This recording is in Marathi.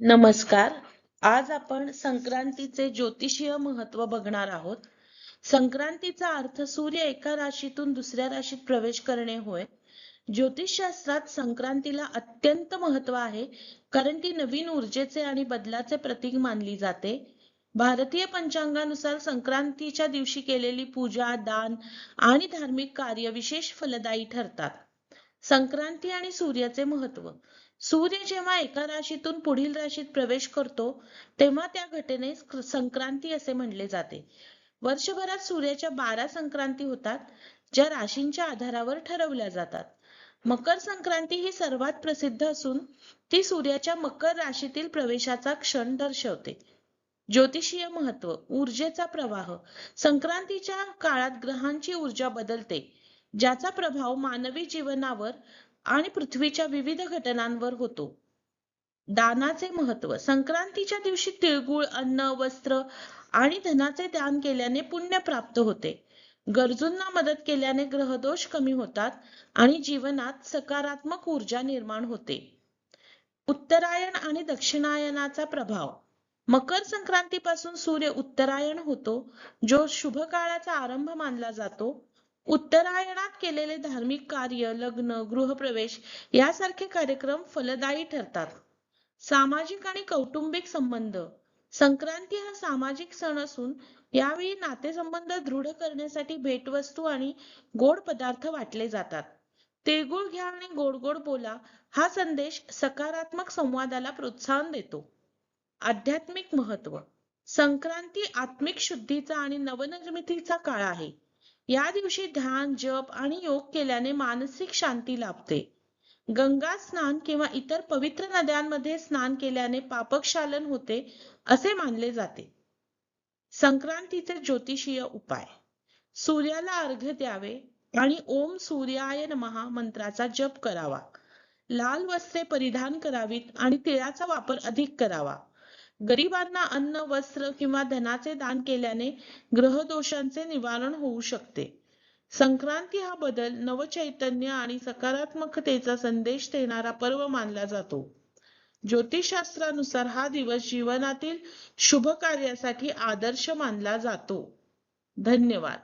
नमस्कार. आज आपण संक्रांतीचे ज्योतिषीय महत्त्व बघणार आहोत. संक्रांतीचा अर्थ सूर्य एका राशीतून दुसऱ्या राशीत प्रवेश करणे होय. ज्योतिषशास्त्रात संक्रांतीला अत्यंत महत्त्व आहे कारण ती नवीन ऊर्जेचे आणि बदलाचे प्रतीक मानली जाते. भारतीय पंचांगानुसार संक्रांतीच्या दिवशी केलेली पूजा दान आणि धार्मिक कार्य विशेष फलदायी ठरतात. संक्रांती आणि सूर्याचे महत्त्व सूर्य जेव्हा एका राशीतून पुढील राशीत प्रवेश करतो तेव्हा त्या घटनेस संक्रांती असे म्हणले जाते. वर्षभरात सूर्याच्या बारा संक्रांती होतात ज्या राशींच्या आधारावर ठरवल्या जातात. मकर संक्रांती ही सर्वात प्रसिद्ध असून ती सूर्याच्या मकर राशीतील प्रवेशाचा क्षण दर्शवते. ज्योतिषीय महत्त्व ऊर्जेचा प्रवाह संक्रांतीच्या काळात ग्रहांची ऊर्जा बदलते ज्याचा प्रभाव मानवी जीवनावर आणि पृथ्वीच्या विविध घटनांवर होतो. दानाचे महत्त्व संक्रांतीच्या दिवशी तिळगुळ अन्न वस्त्र आणि धनाचे दान केल्याने पुण्य प्राप्त होते. गरजूंना मदत केल्याने ग्रहदोष कमी होतात आणि जीवनात सकारात्मक ऊर्जा निर्माण होते. उत्तरायण आणि दक्षिणायनाचा प्रभाव. मकर संक्रांतीपासून सूर्य उत्तरायण होतो जो शुभ काळाचा आरंभ मानला जातो उत्तरायणात केलेले धार्मिक कार्य लग्न गृहप्रवेश यासारखे कार्यक्रम फलदायी ठरतात. सामाजिक आणि कौटुंबिक संबंध. संक्रांती हा सामाजिक सण असून यावेळी नातेसंबंध दृढ करण्यासाठी भेटवस्तू आणि गोड पदार्थ वाटले जातात. तिळगुळ घ्या आणि गोड गोड बोला हा संदेश सकारात्मक संवादाला प्रोत्साहन देतो. आध्यात्मिक महत्त्व संक्रांती आत्मिक शुद्धीचा आणि नवनिर्मितीचा काळ आहे. या दिवशी ध्यान जप आणि योग केल्याने मानसिक शांती लाभते. गंगा स्नान किंवा इतर पवित्र नद्यांमध्ये स्नान केल्याने पापक्षालन होते असे मानले जाते. संक्रांतीचे ज्योतिषीय उपाय. सूर्याला अर्घ्य द्यावे आणि ओम सूर्याय नमः मंत्राचा जप करावा. लाल वस्त्रे परिधान करावीत आणि तिळाचा वापर अधिक करावा. गरिबांना अन्न वस्त्र किंवा धनाचे दान केल्याने ग्रहदोषांचे निवारण होऊ शकते. संक्रांती हा बदल नवचैतन्य आणि सकारात्मकतेचा संदेश देणारा पर्व मानला जातो. ज्योतिषशास्त्रानुसार हा दिवस जीवनातील शुभ कार्यासाठी आदर्श मानला जातो. धन्यवाद.